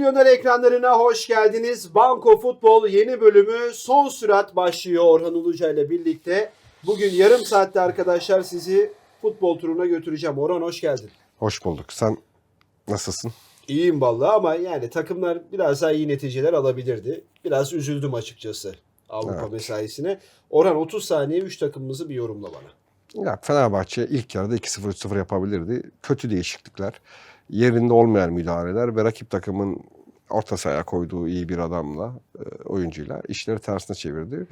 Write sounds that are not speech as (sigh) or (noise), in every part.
Milyoner ekranlarına hoş geldiniz. Banko Futbol yeni bölümü son sürat başlıyor Orhan Uluca ile birlikte. Bugün yarım saatte arkadaşlar sizi futbol turuna götüreceğim. Orhan hoş geldin. Hoş bulduk. Sen nasılsın? İyiyim vallahi ama yani takımlar biraz daha iyi neticeler alabilirdi. Biraz üzüldüm açıkçası Avrupa Evet. mesaisine. Orhan 30 saniye 3 takımımızı bir yorumla bana. Ya Fenerbahçe ilk yarıda 2-0 3-0 yapabilirdi. Kötü değişiklikler, yerinde olmayan müdahaleler ve rakip takımın orta sahaya koyduğu iyi bir adamla, e, oyuncuyla işleri tersine çevirdi.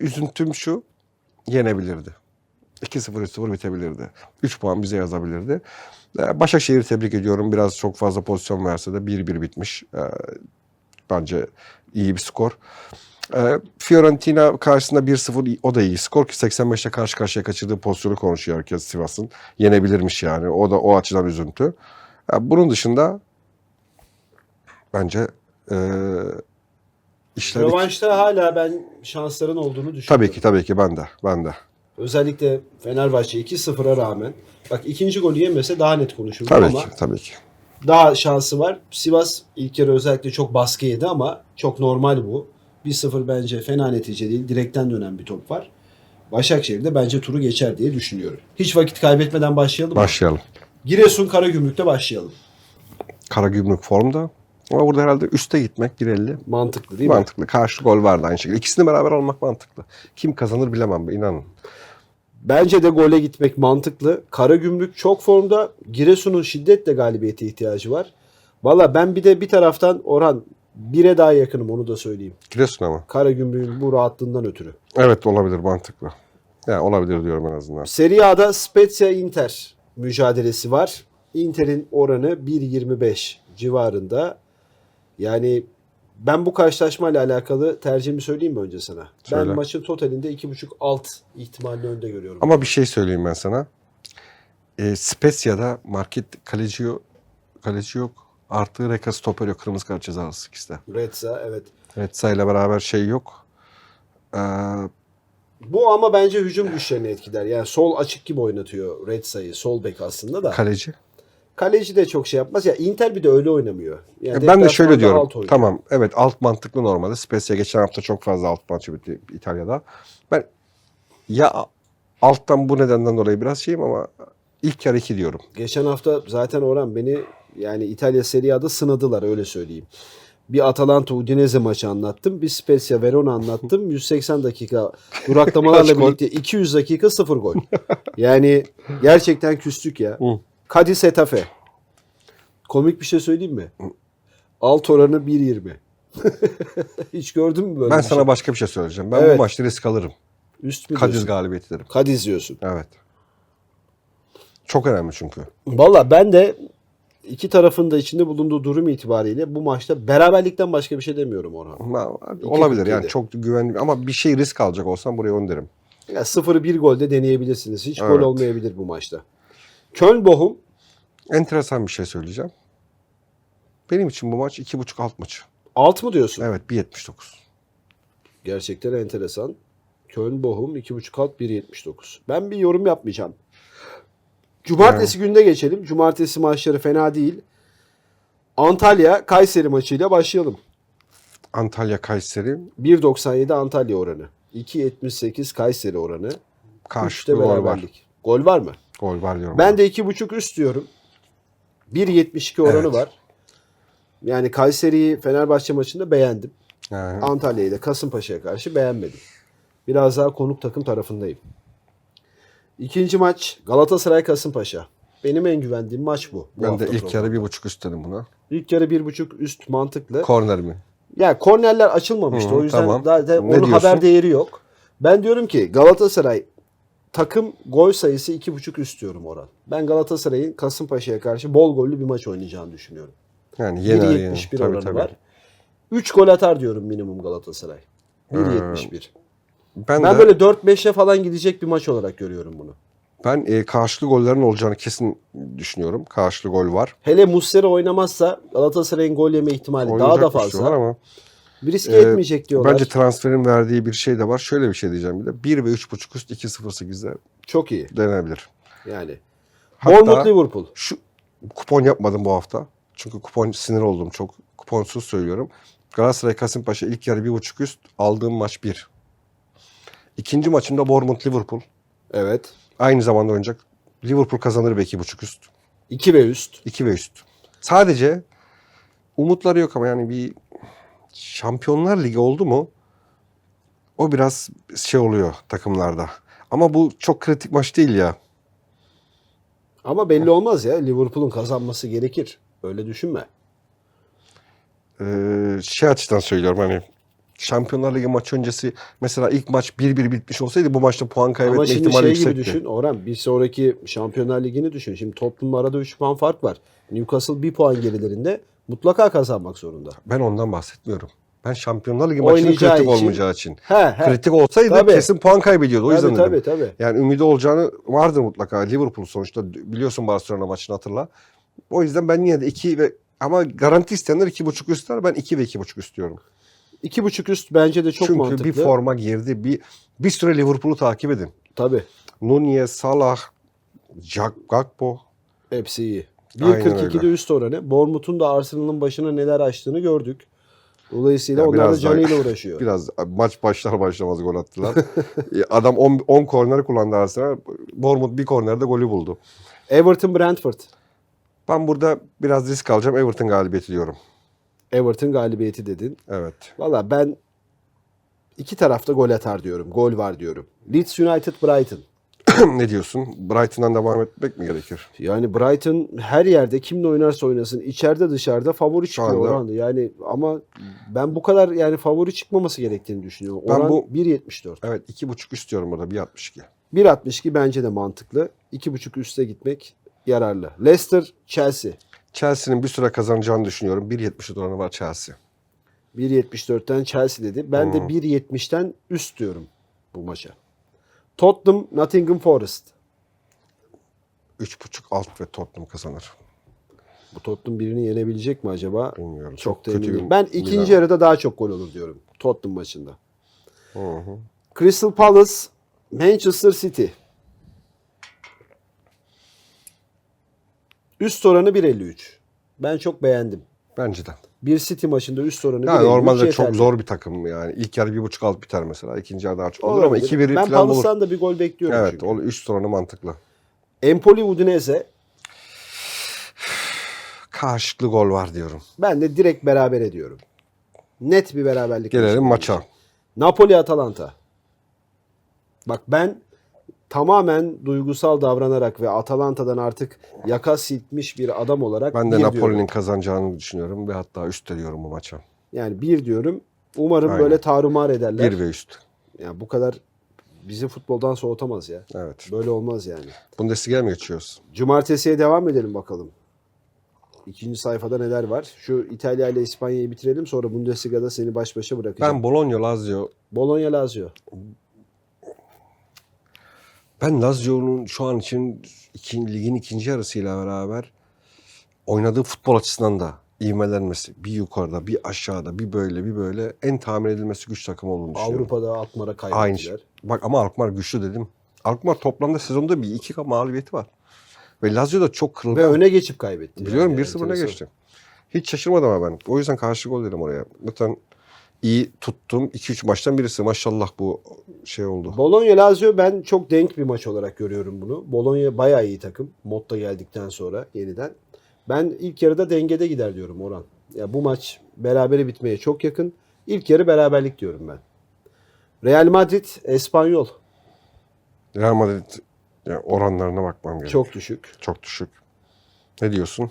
Üzüntüm şu, yenebilirdi. 2-0 3-0 bitebilirdi. 3 puan bize yazabilirdi. E, Başakşehir'i tebrik ediyorum. Biraz çok fazla pozisyon verse de 1-1 bitmiş. E, Bence iyi bir skor. Fiorentina karşısında 1-0 o da iyi skor ki 85'te karşı karşıya kaçırdığı pozisyonu konuşuyor herkes Sivas'ın. Yenebilirmiş yani. O da o açıdan üzüntü. E, bunun dışında bence e, işler Rövanşta hala ben şansların olduğunu düşünüyorum. tabii ki tabii ki ben de ben de. Özellikle Fenerbahçe 2-0'a rağmen bak ikinci golü yemese daha net konuşurdum Tabii ama ki tabii ki. daha şansı var. Sivas ilk yarı özellikle çok baskı yedi ama çok normal bu. 1-0 bence fena netice değil. Direkten dönen bir top var. Başakşehir de bence turu geçer diye düşünüyorum. Hiç vakit kaybetmeden başlayalım. mı? Giresun Karagümrük'te başlayalım. Karagümrük formda. Ama burada herhalde üste gitmek 1.50 Mantıklı değil mi? mantıklı. Karşı gol vardı aynı şekilde. İkisini beraber almak mantıklı. Kim kazanır bilemem inanın. Bence de gole gitmek mantıklı. Karagümrük çok formda. Giresun'un şiddetle galibiyete ihtiyacı var. Valla ben bir de bir taraftan Orhan bire daha yakınım onu da söyleyeyim. Giresun ama. Karagümrük'ün bu rahatlığından ötürü. Evet olabilir mantıklı. Ya olabilir diyorum en azından. Serie A'da Spezia Inter mücadelesi var. Inter'in oranı 1.25 civarında. Yani ben bu karşılaşmayla alakalı tercihimi söyleyeyim mi önce sana? Söyle. Ben maçın totalinde 2.5 alt ihtimalini önde görüyorum. Ama bir şey söyleyeyim ben sana. E, Spezia'da market kaleci yok. Kaleci yok. Artı Reka stoper yok. Kırmızı kart cezası ikisi de. Redsa evet. Retsa ile beraber şey yok. Ee, Bu ama bence hücum güçlerini etkiler. Yani sol açık gibi oynatıyor Redsa'yı. Sol bek aslında da. kaleci. Kaleci de çok şey yapmaz. Ya Inter bir de öyle oynamıyor. Yani ben de şöyle diyorum. Tamam evet alt mantıklı normalde. Spezia geçen hafta çok fazla alt maçı bitti İtalya'da. Ben ya alttan bu nedenden dolayı biraz şeyim ama ilk yarı 2 diyorum. Geçen hafta zaten Orhan beni yani İtalya Serie A'da sınadılar öyle söyleyeyim. Bir Atalanta Udinese maçı anlattım. Bir Spezia Verona anlattım. 180 dakika duraklamalarla birlikte 200 dakika 0 gol. Yani gerçekten küstük ya. Cadiz Hetafe. Komik bir şey söyleyeyim mi? Alt oranı 1.20. (laughs) Hiç gördün mü böyle ben sana şey? başka bir şey söyleyeceğim. Ben Evet. bu maçta risk alırım. Üst mü Kadiz diyorsun? galibiyeti derim. Cadiz diyorsun. Evet. Çok önemli çünkü. Valla ben de iki tarafın da içinde bulunduğu durum itibariyle bu maçta beraberlikten başka bir şey demiyorum Orhan. Ma- Olabilir yani 47. çok güvenli ama bir şey risk alacak olsam buraya onu derim. Ya 0'ı 1 golde deneyebilirsiniz. Hiç gol Evet. olmayabilir bu maçta. Köln Bochum Enteresan bir şey söyleyeceğim. Benim için bu maç 2.5 alt maçı. alt mı diyorsun? Evet 1.79. Gerçekten enteresan. Köln Bochum 2.5 alt 1.79. Ben bir yorum yapmayacağım. Cumartesi günde geçelim. Cumartesi maçları fena değil. Antalya Kayseri maçıyla başlayalım. Antalya Kayseri 1.97 Antalya oranı. 2.78 Kayseri oranı. karşılıklı 3'te gol var. Gol var mı? Gol var diyorum. Ben de 2.5 üst diyorum. 1.72 oranı Evet. var. Yani Kayseri'yi Fenerbahçe maçında beğendim. Yani Antalya'yı da Kasımpaşa'ya karşı beğenmedim. Biraz daha konuk takım tarafındayım. İkinci maç Galatasaray Kasımpaşa. Benim en güvendiğim maç bu. bu ben de ilk yarı bir buçuk üst dedim buna. İlk yarı 1.5 üst mantıklı. Korner mi? Ya kornerler açılmamıştı. Hı, o yüzden tamam. zaten onun diyorsun? haber değeri yok. Ben diyorum ki Galatasaray takım gol sayısı 2.5 üst diyorum oran. Ben Galatasaray'ın Kasımpaşa'ya karşı bol gollü bir maç oynayacağını düşünüyorum. Yani yener yani. 1.71 Tabii, oranı tabii. var. 3 gol atar diyorum minimum Galatasaray. 1.71. Ben, Ben de böyle 4-5'e falan gidecek bir maç olarak görüyorum bunu. ben e, karşılıklı gollerin olacağını kesin düşünüyorum. Karşılıklı gol var. Hele Muslera oynamazsa Galatasaray'ın gol yeme ihtimali daha da diyorlar fazla. ama Bir riske e, etmeyecek diyorlar. bence transferin verdiği bir şey de var. Şöyle bir şey diyeceğim bir de. 1 ve 3.5 üst 2.08'de Çok iyi denenebilir. yani. Hatta Bournemouth Liverpool. şu kupon yapmadım bu hafta. Çünkü kupon sinir oldum çok. Kupon kuponsuz söylüyorum. Galatasaray Kasımpaşa ilk yarı bir buçuk üst aldığım maç 1. İkinci maçımda Bournemouth Liverpool. Evet. Aynı zamanda oynayacak. Liverpool kazanır ve iki buçuk üst. 2 ve üst. 2 ve üst. Sadece umutları yok ama yani bir Şampiyonlar Ligi oldu mu o biraz şey oluyor takımlarda. Ama bu çok kritik maç değil ya. Ama belli olmaz ya. Liverpool'un kazanması gerekir. Öyle düşünme. Ee, şey açıdan söylüyorum hani Şampiyonlar Ligi maçı öncesi mesela ilk maç 1-1 bitmiş olsaydı bu maçta puan kaybetme Ama şimdi ihtimali şey gibi yüksekti. düşün. Orhan bir sonraki Şampiyonlar Ligi'ni düşün. Şimdi Tottenham'la arada 3 puan fark var. Newcastle 1 puan gerilerinde mutlaka kazanmak zorunda. Ben ondan bahsetmiyorum. Ben Şampiyonlar Ligi maçının Oynayacağı kritik için- olmayacağı için. He he. Kritik olsaydı Tabii. kesin puan kaybediyordu. O yüzden tabii, dedim. tabii tabii. Yani ümidi olacağını vardı mutlaka. Liverpool sonuçta biliyorsun Barcelona maçını hatırla. O yüzden ben yine de 2 ve ama garanti isteyenler 2.5 üstler. Ben 2 ve 2.5 istiyorum. İki buçuk üst bence de çok Çünkü mantıklı. bir forma girdi. Bir bir süre Liverpool'u takip edin. Tabii. Nunez, Salah, Jack Gakpo. Hepsi iyi. Aynen 1.42'de öyle. üst oranı. Bournemouth'un da Arsenal'ın başına neler açtığını gördük. Dolayısıyla onlar da canıyla uğraşıyor. (laughs) Biraz maç başlar başlamaz gol attılar. (laughs) Adam 10 10 korner kullandı Arsenal. Bournemouth bir kornerde golü buldu. Everton Brentford. Ben burada biraz risk alacağım. Everton galibiyeti diyorum. Everton galibiyeti dedin. Evet. Valla ben iki tarafta gol atar diyorum. Gol var diyorum. Leeds United Brighton. (clears throat) ne diyorsun? Brighton'dan devam etmek mi gerekir? Yani Brighton her yerde kimle oynarsa oynasın içeride dışarıda favori çıkıyor anda- oranda. Yani ama ben bu kadar yani favori çıkması gerektiğini düşünüyorum. Ben Oran bu- 1.74. Evet 2.5 istiyorum burada 1.62. 1.62 bence de mantıklı. 2.5 üste gitmek yararlı. Leicester Chelsea. Chelsea'nin bir süre kazanacağını düşünüyorum. 1.70 oranı var Chelsea. 1.74'ten Chelsea dedi. Ben de Hmm. 1.70'ten üst diyorum bu maça. Tottenham Nottingham Forest. 3.5 alt ve Tottenham kazanır. Bu Tottenham birini yenebilecek mi acaba? Bilmiyorum. Çok, da kötü bir. Ben ikinci Milan. yarıda daha çok gol olur diyorum. Tottenham maçında. Hı hı. Crystal Palace Manchester City. Üst oranı 1.53. Ben çok beğendim. Bence de. Bir City maçında üst oranı Yani 1.53 normalde yeterli. çok zor bir takım yani. İlk yarı 1.5 alt biter mesela. İkinci yarı daha çok olur ama Olabilir. 2-1 Ben falan olur. Palace'dan da bir gol bekliyorum Evet, çünkü. o üst oranı mantıklı. Empoli Udinese. Karşılıklı gol var diyorum. Ben de direkt beraber ediyorum. Net bir beraberlik. Gelelim maça. Napoli Atalanta. Bak ben tamamen duygusal davranarak ve Atalanta'dan artık yaka silkmiş bir adam olarak Ben de bir Napoli'nin kazanacağını düşünüyorum ve hatta üst diyorum bu maça. Yani bir diyorum. Umarım Aynen. böyle tarumar ederler. 1 ve üst. Yani bu kadar bizi futboldan soğutamaz ya. Evet. Böyle olmaz yani. Bundesliga'ya mı geçiyoruz? Cumartesiye devam edelim bakalım. İkinci sayfada neler var? Şu İtalya ile İspanya'yı bitirelim sonra Bundesliga'da seni baş başa bırakacağım. Ben Bologna Lazio. Bologna Lazio. Ben Lazio'nun şu an için iki, ligin ikinci yarısıyla beraber oynadığı futbol açısından da ivmelenmesi. Bir yukarıda, bir aşağıda, bir böyle, bir böyle en tahmin edilmesi güç takım olduğunu düşünüyorum. Avrupa'da Alkmaar'a Aynı kaybettiler. şey. Bak ama Alkmaar güçlü dedim. Alkmaar toplamda sezonda bir iki mağlubiyeti var. Ve Lazio da çok Ve kırılgan. öne geçip kaybetti. Biliyorum Yani 1-0 öne geçti. Hiç şaşırmadım ama ben. O yüzden karşı gol dedim oraya. Zaten iyi tuttum. 2-3 maçtan birisi. Maşallah bu şey oldu. Bologna Lazio ben çok denk bir maç olarak görüyorum bunu. Bologna bayağı iyi takım. Motta geldikten sonra yeniden. Ben ilk yarıda dengede gider diyorum Orhan. Ya bu maç berabere bitmeye çok yakın. İlk yarı beraberlik diyorum ben. Real Madrid, Espanyol Real Madrid yani oranlarına bakmam gerekiyor. çok düşük. Çok düşük. Ne diyorsun?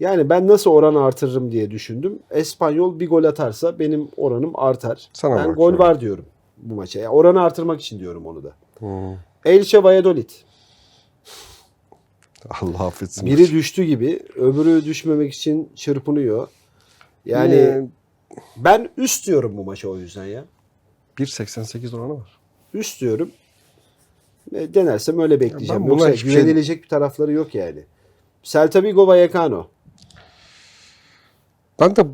Yani ben nasıl oran artırırım diye düşündüm. Espanyol bir gol atarsa benim oranım artar. Sana ben gol var diyorum bu maça. Yani oranı artırmak için diyorum onu da. Hmm. Elche Valladolid. (laughs) Allah affetsin. Biri düştü gibi, öbürü düşmemek için çırpınıyor. Yani Yine ben üst diyorum bu maça o yüzden ya. 1.88 oranı var. Üst diyorum. E, Denersem öyle bekleyeceğim. Yoksa şey- güvenilecek bir tarafları yok yani. Celta Vigo Vallecano. Ben de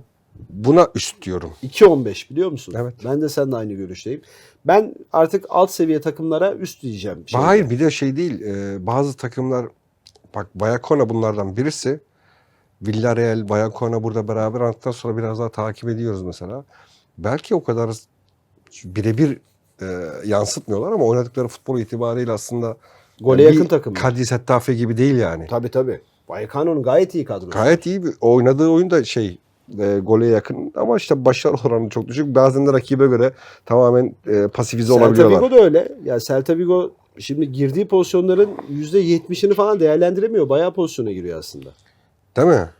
buna üst diyorum. 2.15 biliyor musun? Evet. Ben de seninle aynı görüşteyim. Ben artık alt seviye takımlara üst diyeceğim. şeyde. Hayır bir de şey değil. e, bazı takımlar bak Bayakona bunlardan birisi Villarreal, Bayakona burada beraber aldıktan sonra biraz daha takip ediyoruz mesela. Belki o kadar birebir e, yansıtmıyorlar ama oynadıkları futbol itibariyle aslında Gole bir yakın takım. Cadiz Hetafe gibi değil yani. Tabii tabii. Vallecano'nun gayet iyi kadrosu. Gayet iyi bir oynadığı oyun da şey e, gole yakın ama işte başarı (laughs) oranı çok düşük. Bazen de rakibe göre tamamen e, pasifize Celta olabiliyorlar. Vigo da öyle. Ya Celta Vigo şimdi girdiği pozisyonların %70'ini falan değerlendiremiyor. Bayağı pozisyona giriyor aslında. Değil mi?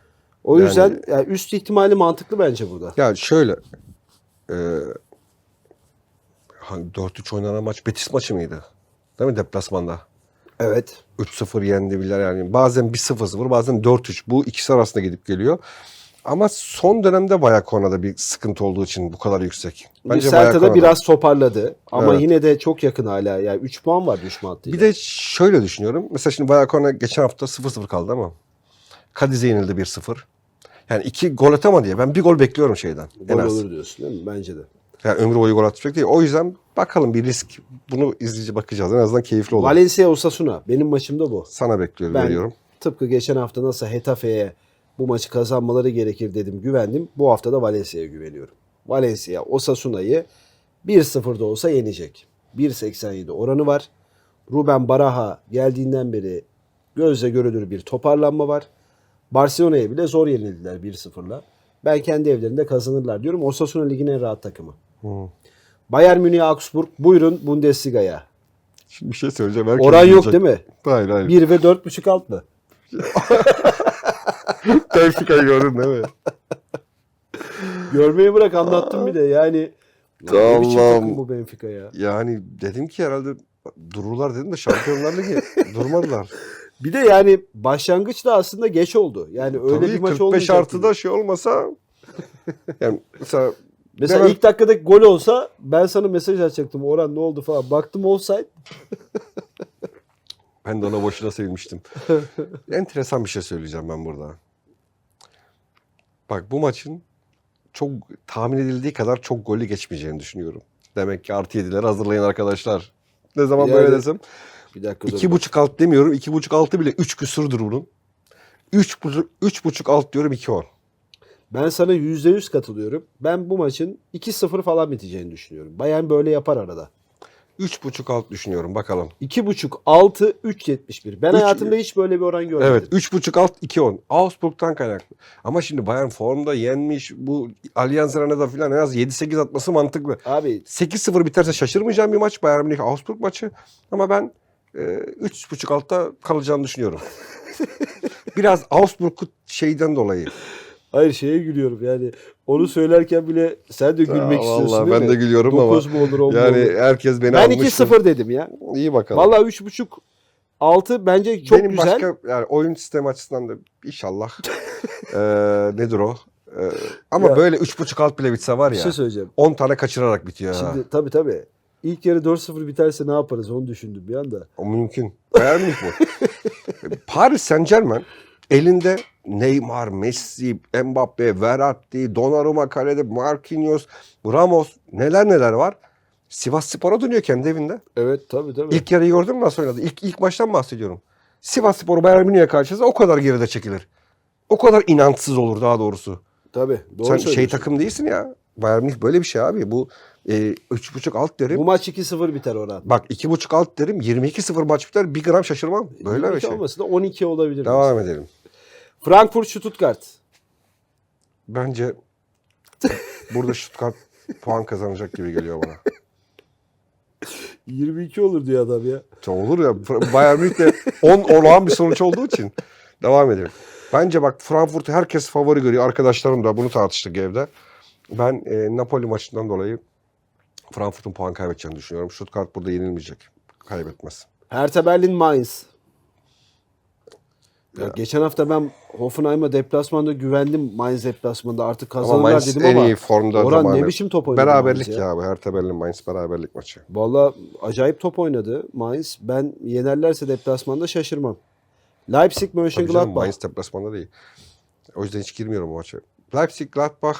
O Yani- yüzden yani üst ihtimali mantıklı bence burada. Ya şöyle e, hangi 4-3 oynanan maç Betis maçı mıydı? Değil mi deplasmanda? Evet. 3-0 yendi. Yani bazen 1-0-0 bazen 4-3. Bu ikisi arasında gidip geliyor. Ama son dönemde Bayakona'da bir sıkıntı olduğu için bu kadar yüksek. Bence Celta'da biraz toparladı. Ama Evet. yine de çok yakın hala. Yani 3 puan var düşme hattıyla. Bir de şöyle düşünüyorum. Mesela şimdi Bayakona geçen hafta 0-0 kaldı ama Kadiz'e yenildi 1-0. Yani iki gol atamadı ya. Ben bir gol bekliyorum şeyden. en Gol az. olur diyorsun değil mi? Bence de. Yani ömrü boyu gol atacak değil. O yüzden bakalım bir risk. Bunu izleyici bakacağız. En azından keyifli olur. Valencia Osasuna. Benim maçımda bu. Sana bekliyorum, Ben veriyorum. tıpkı geçen hafta nasıl Hetafe'ye bu maçı kazanmaları gerekir dedim güvendim. Bu hafta da Valencia'ya güveniyorum. Valencia Osasuna'yı 1-0'da olsa yenecek. 1.87 oranı var. Ruben Baraha geldiğinden beri gözle görülür bir toparlanma var. Barcelona'ya bile zor yenildiler 1-0'la. Ben kendi evlerinde kazanırlar diyorum. Osasuna ligin en rahat takımı. Hı. Bayern Münih Augsburg buyurun Bundesliga'ya. Şimdi bir şey söyleyeceğim. Herkes Oran yok bilecek. değil mi? Hayır hayır. 1 ve 4.5 alt mı? (laughs) (laughs) Benfica'yı gördün değil mi? Görmeyi bırak anlattım bir de yani. Ne biçim Allah'ım. bu Benfica ya. Yani dedim ki herhalde dururlar dedim de Şampiyonlar Ligi (laughs) durmadılar. Bir de yani başlangıç da aslında geç oldu. Yani öyle Tabii bir maç 45 olmayacak. artıda şey olmasa (laughs) yani mesela Mesela Hemen- ilk dakikadaki gol olsa ben sana mesaj atacaktım. Orhan ne oldu falan. Baktım offside. Ben de ona boşuna sevinmiştim. (laughs) Enteresan bir şey söyleyeceğim ben burada. Bak bu maçın çok tahmin edildiği kadar çok gollü geçmeyeceğini düşünüyorum. Demek ki artı yedileri hazırlayın arkadaşlar. Ne zaman Yani- böyle desem. Bir dakika. İki buçuk alt demiyorum. iki buçuk altı bile üç küsurdur bunun. Üç buçuk, üç buçuk alt diyorum iki on. Ben sana %100 katılıyorum. Ben bu maçın 2-0 falan biteceğini düşünüyorum. Bayern böyle yapar arada. Üç buçuk alt düşünüyorum bakalım. 2.5 6 3.71. Ben Üç- hayatımda hiç böyle bir oran görmedim. Evet üç buçuk alt iki on. Augsburg'dan kaynaklı. Ama şimdi Bayern formda yenmiş. Bu Allianz Arena'da falan en az 7-8 atması mantıklı. Abi 8-0 biterse şaşırmayacağım bir maç. Bayern Münih Augsburg maçı. Ama ben e, 3.5 altta kalacağını düşünüyorum. (laughs) Biraz Augsburg şeyden dolayı. Hayır şeye gülüyorum yani. Onu söylerken bile sen de gülmek Ya istiyorsun vallahi değil ben mi? de gülüyorum ama 9 mu olur 10 mu Yani olur? herkes beni Ben almıştı. 2-0 dedim ya. İyi bakalım. Vallahi 3.5 6 bence çok Benim güzel. başka yani oyun sistemi açısından da inşallah (laughs) e, nedir o? E, ama Ya- böyle 3.5 alt bile bitse var Bir ya. şey söyleyeceğim. 10 tane kaçırarak bitiyor. ha. Şimdi tabii tabii. İlk yarı 4-0 biterse ne yaparız onu düşündüm bir anda. O mümkün. Bayern Münih bu. (laughs) Paris Saint Germain elinde Neymar, Messi, Mbappe, Verratti, Donnarumma kalede, Marquinhos, Ramos neler neler var. Sivas Spor'a dönüyor kendi evinde. Evet tabii tabii. İlk yarıyı gördün mü nasıl oynadı? İlk, ilk maçtan bahsediyorum. Sivas Spor Bayern Münih'e karşı o kadar geride çekilir. O kadar inançsız olur daha doğrusu. tabii doğru Sen şey takım değilsin ya. Bayern Münih böyle bir şey abi. Bu e, 3.5 alt derim. Bu maç 2-0 biter Orhan. Bak 2.5 alt derim 22-0 maç biter. Bir gram şaşırmam. Böyle bir 22 şey. olmasa da 12 olabilir. Devam edelim. Frankfurt Stuttgart. Bence burada Stuttgart (laughs) puan kazanacak gibi geliyor bana. 22 olur diyor adam ya. Çok olur ya. Bayern Münih de 10 olağan bir sonuç olduğu için. Devam edelim. Bence bak Frankfurt'u herkes favori görüyor. Arkadaşlarım da bunu tartıştık evde. Ben e, Napoli maçından dolayı Frankfurt'un puan kaybedeceğini düşünüyorum. Stuttgart burada yenilmeyecek. Kaybetmez. Hertha Berlin Mainz. Ya Ya. geçen hafta ben Hoffenheim'a deplasmanda güvendim Mainz deplasmanda artık Ama kazanırlar Mainz dedim en ama iyi formda Orhan zamanı. ne biçim top oynadı Beraberlik Mainz ya. abi. Hertha Berlin Mainz beraberlik maçı. Valla acayip top oynadı Mainz. Ben yenerlerse deplasmanda şaşırmam. Leipzig Mönchengladbach. Mainz deplasmanda değil. O yüzden hiç girmiyorum o maça. Leipzig Gladbach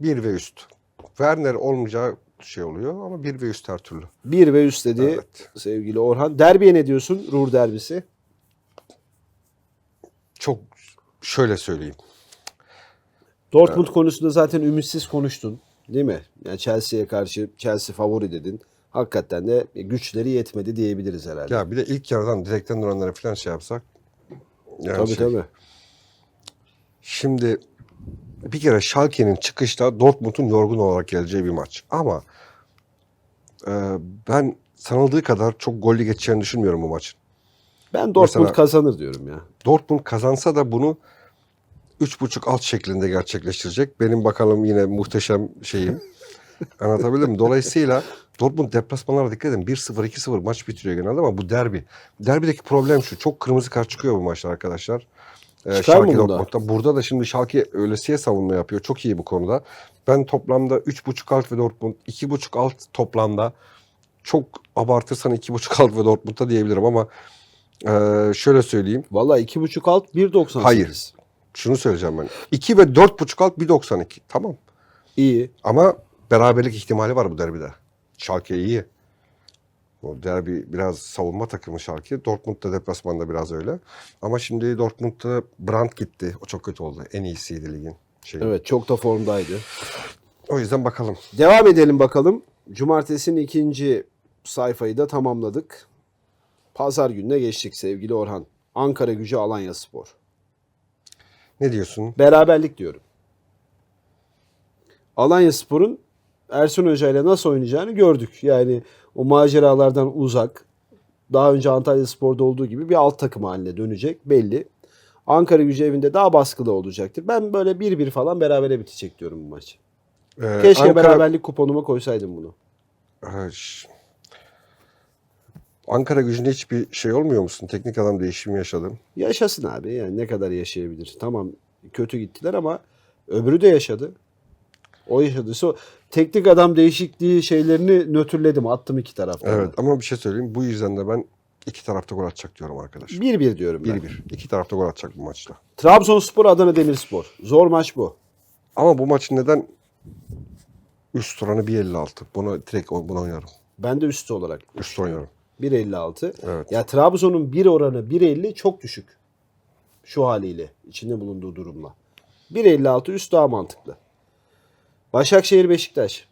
1 ve üst. Werner olmayacağı şey oluyor ama 1 ve üst her türlü. 1 ve üst dedi Evet. sevgili Orhan. Derbiye ne diyorsun? Ruhr derbisi. Çok şöyle söyleyeyim. Dortmund konusunda zaten ümitsiz konuştun. Değil mi? Yani Chelsea'ye karşı Chelsea favori dedin. Hakikaten de güçleri yetmedi diyebiliriz herhalde. Ya bir de ilk yarıdan direkten duranlara falan şey yapsak. Yani tabii şey- tabii. Şimdi bir kere Schalke'nin çıkışta Dortmund'un yorgun olarak geleceği bir maç. Ama e, ben sanıldığı kadar çok gollü geçeceğini düşünmüyorum bu maçın. Ben Dortmund Mesela- kazanır diyorum ya. Dortmund kazansa da bunu 3.5 alt şeklinde gerçekleştirecek. Benim bakalım yine muhteşem şeyim. (laughs) Anlatabildim mi? Dolayısıyla Dortmund deplasmanlara dikkat edin. 1-0, 2-0 maç bitiriyor genelde ama bu derbi. Derbideki problem şu. Çok kırmızı kart çıkıyor bu maçlar arkadaşlar. Ee, Schalke? Dortmund'da. Burada da şimdi Schalke öylesiye savunma yapıyor. Çok iyi bu konuda. Ben toplamda 3.5 alt ve Dortmund 2.5 alt toplamda çok abartırsan 2.5 alt ve Dortmund'da diyebilirim ama e, şöyle söyleyeyim. Valla 2.5 alt 1.98. Hayır. Şunu söyleyeceğim ben. 2 ve 4.5 alt 1.92. Tamam. İyi. Ama beraberlik ihtimali var bu derbide. Schalke iyi. O derbi biraz savunma takımı Schalke. Dortmund da deplasmanda biraz öyle. Ama şimdi Dortmund'da Brandt gitti. O çok kötü oldu. En iyisiydi ligin. Şeyi. Evet çok da formdaydı. O yüzden bakalım. Devam edelim bakalım. Cumartesinin ikinci sayfayı da tamamladık. Pazar gününe geçtik sevgili Orhan. Ankara gücü Alanya Spor. Ne diyorsun? Beraberlik diyorum. Alanya Spor'un Ersun Hoca ile nasıl oynayacağını gördük. Yani o maceralardan uzak. Daha önce Antalya Spor'da olduğu gibi bir alt takım haline dönecek belli. Ankara gücü evinde daha baskılı olacaktır. Ben böyle 1-1 falan berabere bitecek diyorum bu maç. Ee, Keşke Ankara- beraberlik kuponuma koysaydım bunu. Ha, Ankara gücünde hiçbir şey olmuyor musun? Teknik adam değişimi yaşadın. Yaşasın abi yani ne kadar yaşayabilir. Tamam kötü gittiler ama öbürü de yaşadı. O yaşadıysa o teknik adam değişikliği şeylerini nötrledim attım iki taraftan. Evet ama bir şey söyleyeyim. Bu yüzden de ben iki tarafta gol atacak diyorum arkadaş. 1-1 diyorum ben. 1-1. İki tarafta gol atacak bu maçta. Trabzonspor Adana Demirspor. Zor maç bu. Ama bu maçın neden üst oranı 1.56? Bunu direkt buna oynarım. Ben de üstü olarak. Üst oynarım. 1.56. Evet. Ya Trabzon'un 1 oranı 1.50 çok düşük. Şu haliyle. içinde bulunduğu durumla. 1.56 üst daha mantıklı. Başakşehir Beşiktaş.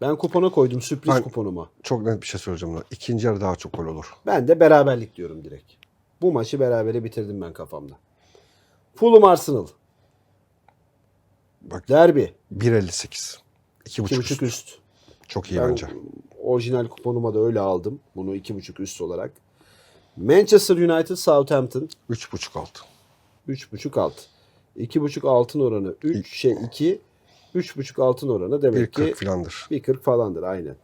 Ben kupona koydum sürpriz Ben- kuponuma. Çok net bir şey söyleyeceğim. Buna. İkinci yarı daha çok gol olur. Ben de beraberlik diyorum direkt. Bu maçı berabere bitirdim ben kafamda. Fulham Arsenal. Bak Derbi. 1.58. 2.5 üst. 2.5 üst. Çok iyi Ben bence. Orijinal kuponuma da öyle aldım. Bunu 2.5 üst olarak. Manchester United Southampton 3.5 alt. 3.5 alt. 2.5 altın oranı 3 şey 2 3.5 altın oranı demek 1.40 ki filandır. 1.40 falandır aynen.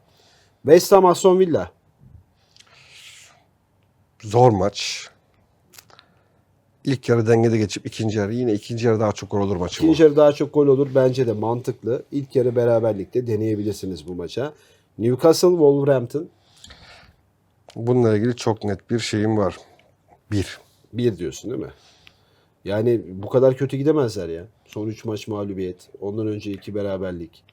West Ham Aston Villa. Zor maç. İlk yarı dengede geçip ikinci yarı yine ikinci yarı daha çok gol olur maçı bu. İkinci yarı daha çok gol olur. Bence de mantıklı. İlk yarı beraberlikte deneyebilirsiniz bu maça. Newcastle Wolverhampton Bununla ilgili çok net bir şeyim var. Bir. 1 diyorsun değil mi? Yani bu kadar kötü gidemezler ya. Son 3 maç mağlubiyet. Ondan önce 2 beraberlik.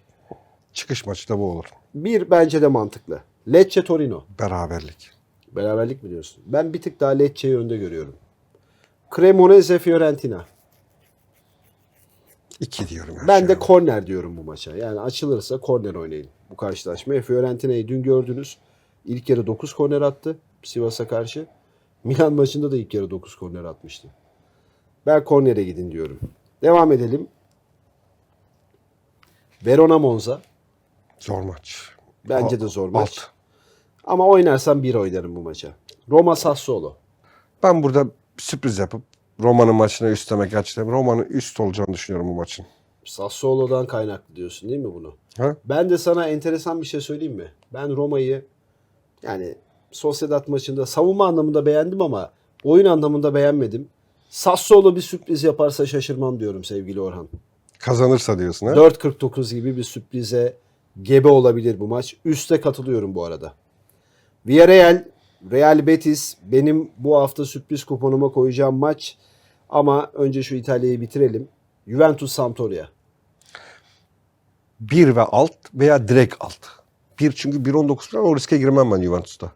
Çıkış maçı da bu olur. 1 bence de mantıklı. Lecce Torino. Beraberlik. Beraberlik mi diyorsun? Ben bir tık daha Lecce'yi önde görüyorum. Cremonese Fiorentina. İki diyorum. her Ben şeye. de korner diyorum bu maça. Yani açılırsa korner oynayın bu karşılaşmaya. Fiorentina'yı dün gördünüz. İlk yarı 9 korner attı Sivas'a karşı. Milan maçında da ilk yarı 9 korner atmıştı. Ben kornere gidin diyorum. Devam edelim. Verona Monza. Zor maç. Bence Alt- de zor maç. alt. Ama oynarsam bir oynarım bu maça. Roma Sassuolo. Ben burada sürpriz yapıp Roma'nın maçına üstlemek gerçekten Roma'nın üst olacağını düşünüyorum bu maçın. Sassuolo'dan kaynaklı diyorsun değil mi bunu? Ha? Ben de sana enteresan bir şey söyleyeyim mi? Ben Roma'yı yani Sociedad maçında savunma anlamında beğendim ama oyun anlamında beğenmedim. Sassuolo bir sürpriz yaparsa şaşırmam diyorum sevgili Orhan. Kazanırsa diyorsun ha? 4.49 gibi bir sürprize gebe olabilir bu maç. Üste katılıyorum bu arada. Villarreal, Real Betis benim bu hafta sürpriz kuponuma koyacağım maç. Ama önce şu İtalya'yı bitirelim. Juventus Sampdoria. Bir ve alt veya direkt alt. Bir çünkü 1.19 falan o riske girmem ben Juventus'ta.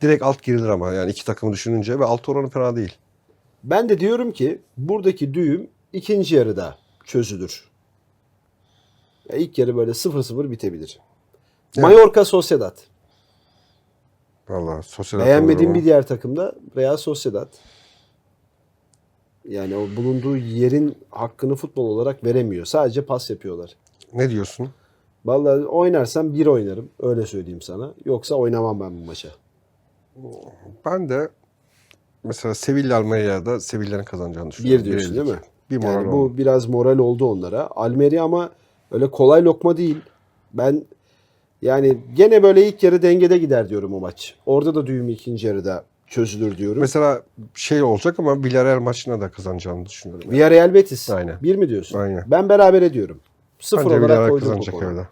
Direkt alt girilir ama yani iki takımı düşününce ve alt oranı fena değil. Ben de diyorum ki buradaki düğüm ikinci yarıda çözülür. Ya ilk yarı böyle 0-0 bitebilir. Evet. Mallorca Sociedad. Valla sosyal Beğenmediğim bir diğer takım da Real Sociedad. Yani o bulunduğu yerin hakkını futbol olarak veremiyor. Sadece pas yapıyorlar. Ne diyorsun? Vallahi oynarsam bir oynarım. Öyle söyleyeyim sana. Yoksa oynamam ben bu maça. Ben de mesela Sevilla Almanya'da Sevilla'nın kazanacağını düşünüyorum. Bir diyorsun değil mi? Bir moral Yani oldu. bu biraz moral oldu onlara. Almeria ama öyle kolay lokma değil. Ben yani gene böyle ilk yarı dengede gider diyorum o maç. Orada da düğüm ikinci yarıda çözülür diyorum. Mesela şey olacak ama Villarreal maçına da kazanacağını düşünüyorum. Villarreal Betis. Aynen. Bir mi diyorsun? Aynen. Ben beraber ediyorum. Sıfır Bence olarak koydum kazanacak evde.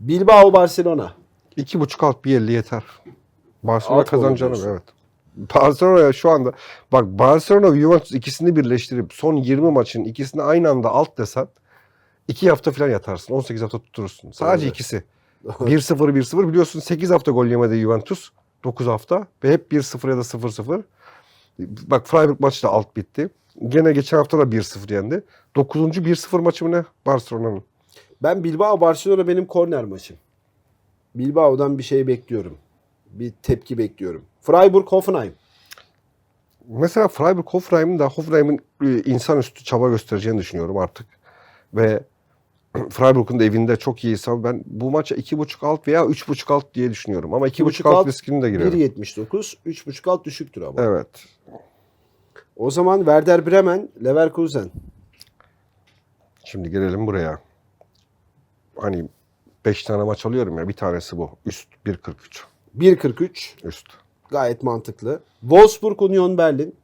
Bilbao Barcelona. İki buçuk alt bir elli yeter. Barcelona Alt kazanacağını evet. Barcelona şu anda bak Barcelona ve Juventus ikisini birleştirip son 20 maçın ikisini aynı anda alt desen 2 hafta falan yatarsın. 18 hafta tuturursun. Sadece Evet. ikisi. 1-0 1-0 biliyorsun 8 hafta gol yemedi Juventus. 9 hafta ve hep 1-0 ya da 0-0. Bak Freiburg maçı da alt bitti. Gene geçen hafta da 1-0 yendi. 9. 1-0 maçı mı ne? Barcelona'nın. Ben Bilbao Barcelona benim korner maçım. Bilbao'dan bir şey bekliyorum. Bir tepki bekliyorum. Freiburg Hoffenheim. Mesela Freiburg Hoffenheim'in da Hoffenheim'in e, insanüstü çaba göstereceğini düşünüyorum artık. Ve (clears throat) Freiburg'un da evinde çok iyi hesabı. Ben bu maça 2.5 alt veya 3.5 alt diye düşünüyorum. Ama 2.5 2.5 alt, alt, riskini de girerim. 1.79. 3.5 alt düşüktür ama. Evet. O zaman Werder Bremen, Leverkusen. Şimdi gelelim buraya. Hani 5 tane maç alıyorum ya. Bir tanesi bu. Üst 1.43. 1.43. Üst. Gayet mantıklı. Wolfsburg Union Berlin.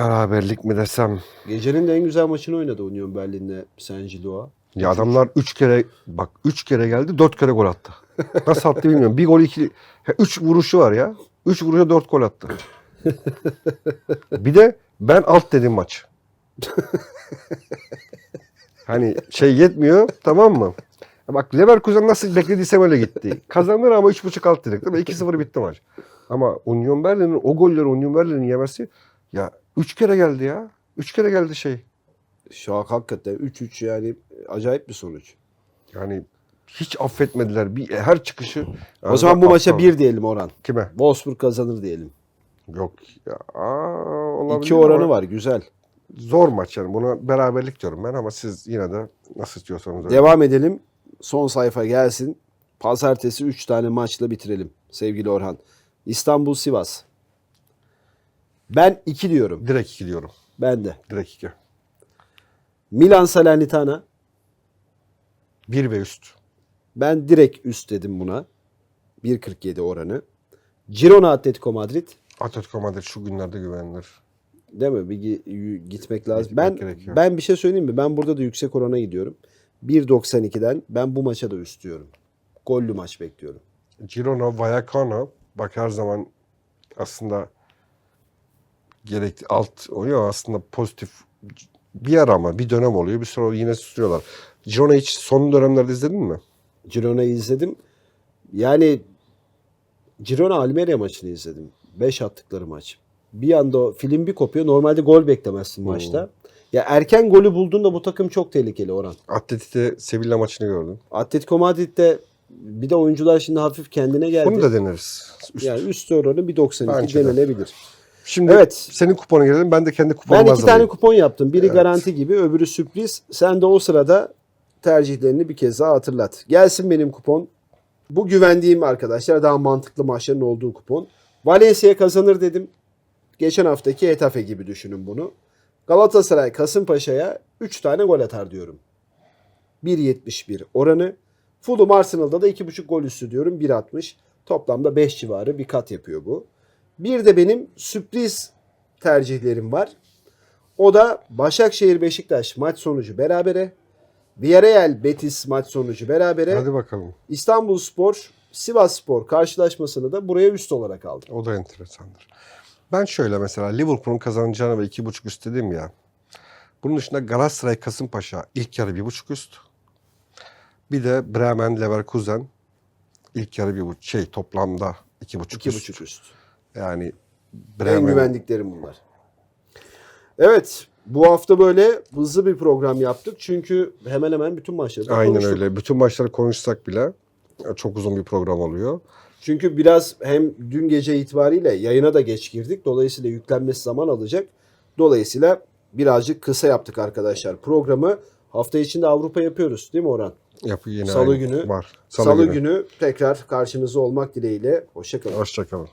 Beraberlik mi desem? Gecenin de en güzel maçını oynadı Union Berlin'le Gilloa. Ya adamlar 3 kere bak 3 kere geldi 4 kere gol attı. Nasıl attı bilmiyorum. Bir gol iki 3 vuruşu var ya. 3 vuruşa 4 gol attı. bir de ben alt dedim maç. hani şey yetmiyor tamam mı? Bak Leverkusen nasıl beklediysem öyle gitti. Kazanır ama 3.5 alt dedik değil mi? 2-0 bitti maç. Ama Union Berlin'in o golleri Union Berlin'in yemesi ya 3 kere geldi ya. 3 kere geldi şey. Şak hakikaten 3-3 yani acayip bir sonuç. Yani hiç affetmediler. Bir her çıkışı. O zaman bu maça 1 diyelim oran. kime? Wolfsburg kazanır diyelim. Yok ya. Aa, olabilir 2 oranı ama var güzel. Zor maç yani. Buna beraberlik diyorum ben ama siz yine de nasıl istiyorsanız öyle. Devam edelim. Son sayfa gelsin. Pazartesi 3 tane maçla bitirelim sevgili Orhan. İstanbul Sivas. Ben 2 diyorum. Direkt 2 diyorum. Ben de. Direkt 2. Milan Salernitana. 1 ve üst. Ben direkt üst dedim buna. 1.47 oranı. Girona Atletico Madrid. Atletico Madrid şu günlerde güvenilir. Değil mi? Bir gi- gitmek lazım. Gitmek ben gerekiyor. ben bir şey söyleyeyim mi? Ben burada da yüksek orana gidiyorum. 1.92'den ben bu maça da üst diyorum. Gollü maç bekliyorum. Girona, Vallecano bak her zaman aslında gerekli alt oluyor aslında pozitif bir ara ama bir dönem oluyor. Bir sonra yine susuyorlar. Girona hiç son dönemlerde izledin mi? Girona'yı izledim. Yani Girona Almeria maçını izledim. 5 attıkları maç. Bir anda o film bir kopuyor. Normalde gol beklemezsin maçta. Ya erken golü bulduğunda bu takım çok tehlikeli Orhan. Atletik'te Sevilla maçını gördüm. Atletico Madrid'de bir de oyuncular şimdi hafif kendine geldi. Bunu da deneriz. Üst. Yani üst oranı bir 92 Bence de. Şimdi Evet. senin kupona gelelim. Ben de kendi kuponumu Ben iki tane kupon yaptım. Biri Evet. garanti gibi, öbürü sürpriz. Sen de o sırada tercihlerini bir kez daha hatırlat. Gelsin benim kupon. Bu güvendiğim arkadaşlar daha mantıklı maçların olduğu kupon. Valencia kazanır dedim. Geçen haftaki Etafe gibi düşünün bunu. Galatasaray Kasımpaşa'ya 3 tane gol atar diyorum. 1.71 oranı. Fulham Arsenal'da da 2.5 gol üstü diyorum 1.60. Toplamda 5 civarı bir kat yapıyor bu. Bir de benim sürpriz tercihlerim var. O da Başakşehir Beşiktaş maç sonucu berabere. Villarreal Betis maç sonucu berabere. Hadi bakalım. İstanbul Spor Sivas Spor karşılaşmasını da buraya üst olarak aldım. O da enteresandır. Ben şöyle mesela Liverpool'un kazanacağını ve iki buçuk üst dedim ya. Bunun dışında Galatasaray Kasımpaşa ilk yarı bir buçuk üst. Bir de Bremen Leverkusen ilk yarı bir buçuk şey toplamda iki buçuk İki üst. buçuk üst. Yani En Bremen. güvendiklerim bunlar. Evet. Bu hafta böyle hızlı bir program yaptık. Çünkü hemen hemen bütün maçları Aynen konuştuk. öyle. Bütün maçları konuşsak bile çok uzun bir program oluyor. Çünkü biraz hem dün gece itibariyle yayına da geç girdik. Dolayısıyla yüklenmesi zaman alacak. Dolayısıyla birazcık kısa yaptık arkadaşlar. Programı hafta içinde Avrupa yapıyoruz değil mi Orhan? Yapı yine Salı günü- var. Salı, günü. tekrar karşınızda olmak dileğiyle. Hoşçakalın. Hoşçakalın.